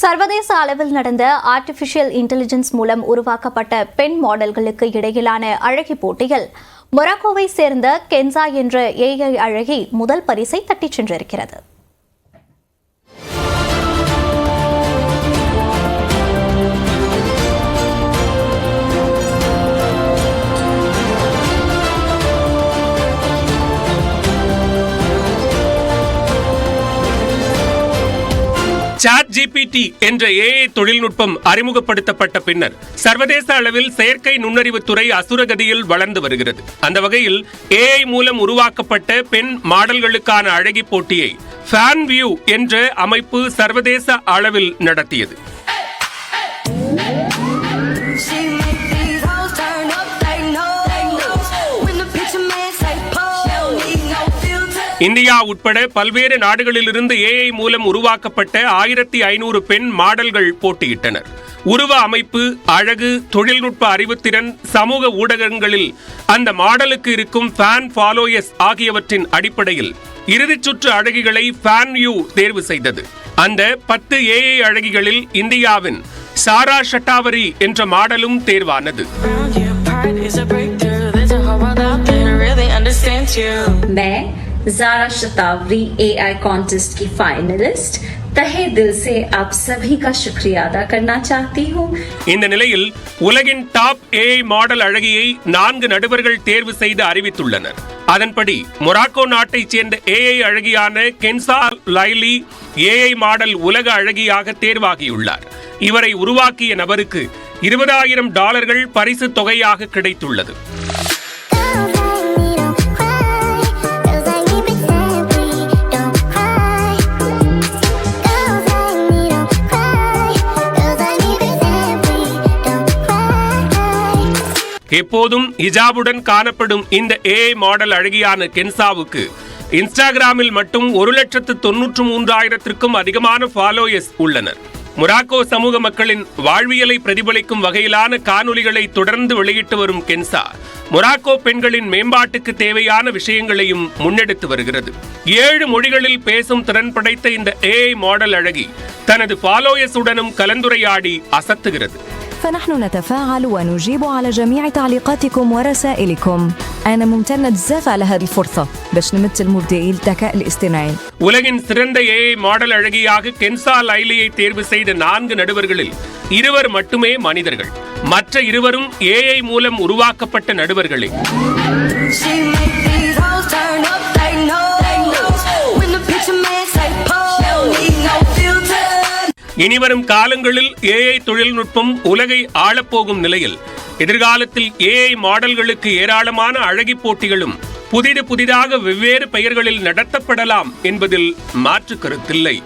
சர்வதேச அளவில் நடந்த ஆர்டிபிஷியல் இன்டெலிஜென்ஸ் மூலம் உருவாக்கப்பட்ட பெண் மாடல்களுக்கு இடையிலான அழகி போட்டியில் மொராக்கோவை சேர்ந்த கென்சா என்ற ஏஐ அழகி முதல் பரிசை தட்டிச் சென்றிருக்கிறது. சாட் ஜிபிடி என்ற ஏஐ தொழில்நுட்பம் அறிமுகப்படுத்தப்பட்ட பின்னர் சர்வதேச அளவில் செயற்கை நுண்ணறிவு துறை அசுரகதியில் வளர்ந்து வருகிறது. அந்த வகையில் ஏஐ மூலம் உருவாக்கப்பட்ட பெண் மாடல்களுக்கான அழகி போட்டியை ஃபேன் வியூ என்ற அமைப்பு சர்வதேச அளவில் நடத்தியது. இந்தியா உட்பட பல்வேறு நாடுகளிலிருந்து ஏஐ மூலம் உருவாக்கப்பட்ட ஆயிரத்தி ஐநூறு பெண் மாடல்கள் போட்டியிட்டனர். உருவ அமைப்பு அழகு தொழில்நுட்ப அறிவுத்திறன் சமூக ஊடகங்களில் அந்த மாடலுக்கு இருக்கும் ஃபேன் ஃபாலோயர்ஸ் ஆகியவற்றின் அடிப்படையில் இறுதிச் சுற்று அழகிகளை ஃபேன் யூ தேர்வு செய்தது. அந்த பத்து ஏஐ அழகிகளில் இந்தியாவின் சாரா ஷட்டாவரி என்ற மாடலும் தேர்வானது. मैं जारा शतावरी एआई कॉन्टेस्ट की फाइनलिस्ट तहे दिल से आप सभी का शुक्रिया अदा करना चाहती हूँ இந்த நிலையில் உலகின் டாப் ஏஐ மாடல் அழகியை நான்கு நடுவர்கள் தேர்வு செய்து அறிவித்துள்ளனர் அதன்படி மொராக்கோ நாட்டைச் சேர்ந்த ஏஐ அழகியான கென்சா லைலி ஏஐ மாடல் உலக அழகியாக தேர்வாகியுள்ளார் இவரை உருவாக்கிய நபருக்கு இருபதாயிரம் டாலர்கள் பரிசு தொகையாக கிடைத்துள்ளது எப்போதும் ஹிஜாபுடன் காணப்படும் இந்த ஏஐ மாடல் அழகியான கென்சாவுக்கு இன்ஸ்டாகிராமில் மட்டும் ஒரு லட்சத்து தொன்னூற்று மூன்றாயிரத்திற்கும் அதிகமான ஃபாலோயர்ஸ் உள்ளனர். மொராக்கோ சமூக மக்களின் வாழ்வியலை பிரதிபலிக்கும் வகையிலான காணொலிகளை தொடர்ந்து வெளியிட்டு வரும் கென்சா மொராக்கோ பெண்களின் மேம்பாட்டுக்கு தேவையான விஷயங்களையும் முன்னெடுத்து வருகிறது. ஏழு மொழிகளில் பேசும் திறன் படைத்த இந்த ஏஐ மாடல் அழகி தனது ஃபாலோயர்ஸுடனும் கலந்துரையாடி அசத்துகிறது. فنحن نتفاعل ونجيب على جميع تعليقاتكم ورسائلكم أنا ممتنة بزاف على هذه الفرصة باش نمثل مبدعي الذكاء الاصطناعي உலகின் சிறந்த ஏஐ மாடல் அழகியாக கென்சா லைலியை தேர்வு செய்த நான்கு நடுவர்களில் இருவர் மட்டுமே மனிதர்கள் மற்ற இருவரும் ஏஐ மூலம் உருவாக்கப்பட்ட நடுவர்களே இனிவரும் காலங்களில் ஏஐ தொழில்நுட்பம் உலகை ஆளப்போகும் நிலையில் எதிர்காலத்தில் ஏஐ மாடல்களுக்கு ஏராளமான அழகி போட்டிகளும் புதிது புதிதாக வெவ்வேறு பெயர்களில் நடத்தப்படலாம் என்பதில் மாற்று கருத்தில்லை.